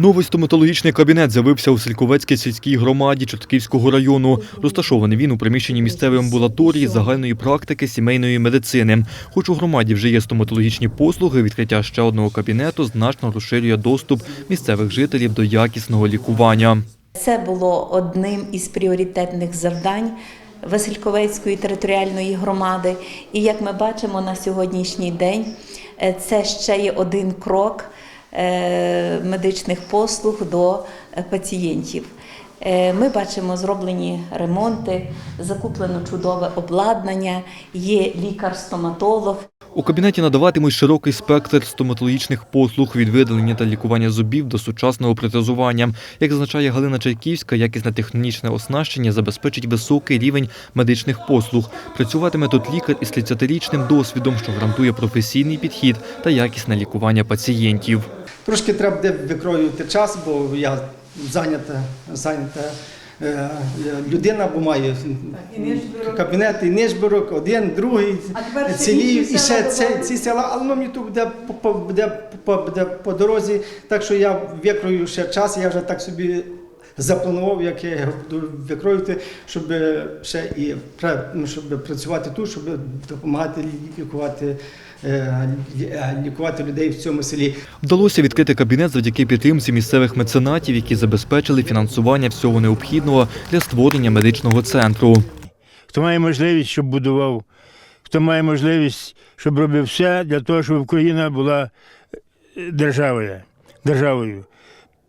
Новий стоматологічний кабінет з'явився у Сільковецькій сільській громаді Чортківського району. Розташований він у приміщенні місцевої амбулаторії загальної практики сімейної медицини. Хоч у громаді вже є стоматологічні послуги, відкриття ще одного кабінету значно розширює доступ місцевих жителів до якісного лікування. Це було одним із пріоритетних завдань Васильковецької територіальної громади. І як ми бачимо на сьогоднішній день, е, це ще є один крок медичних послуг до е, пацієнтів. Е, Ми бачимо зроблені ремонти, закуплено чудове обладнання, є лікар-стоматолог. У кабінеті надаватимуть широкий спектр стоматологічних послуг від видалення та лікування зубів до сучасного протезування. Як зазначає Галина Чайківська, якісне технічне оснащення забезпечить високий рівень медичних послуг. Працюватиме тут лікар із 30-річним досвідом, що гарантує професійний підхід та якісне лікування пацієнтів. Трошки треба буде викроювати час, бо я зайнята, зайнята е, людина, бо маю кабінет і нижборок, один, другий, цілі, і ще це, ці села, але ну, мені тут буде по, буде, по, буде по дорозі, так що я викрою ще час, я вже так собі запланував, як я буду викроювати, щоб ще і пра- ну, щоб працювати тут, щоб допомагати лікувати, е, е, лікувати людей в цьому селі. Вдалося відкрити кабінет завдяки підтримці місцевих меценатів, які забезпечили фінансування всього необхідного для створення медичного центру. хто має можливість, щоб будував, хто має можливість, щоб робив все для того, щоб Україна була е, державою. державою.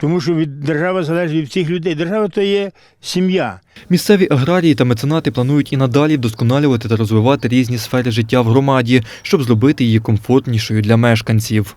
Тому що від держава залежить від всіх людей. Держава то є сім'я. Місцеві аграрії та меценати планують і надалі вдосконалювати та розвивати різні сфери життя в громаді, щоб зробити її комфортнішою для мешканців.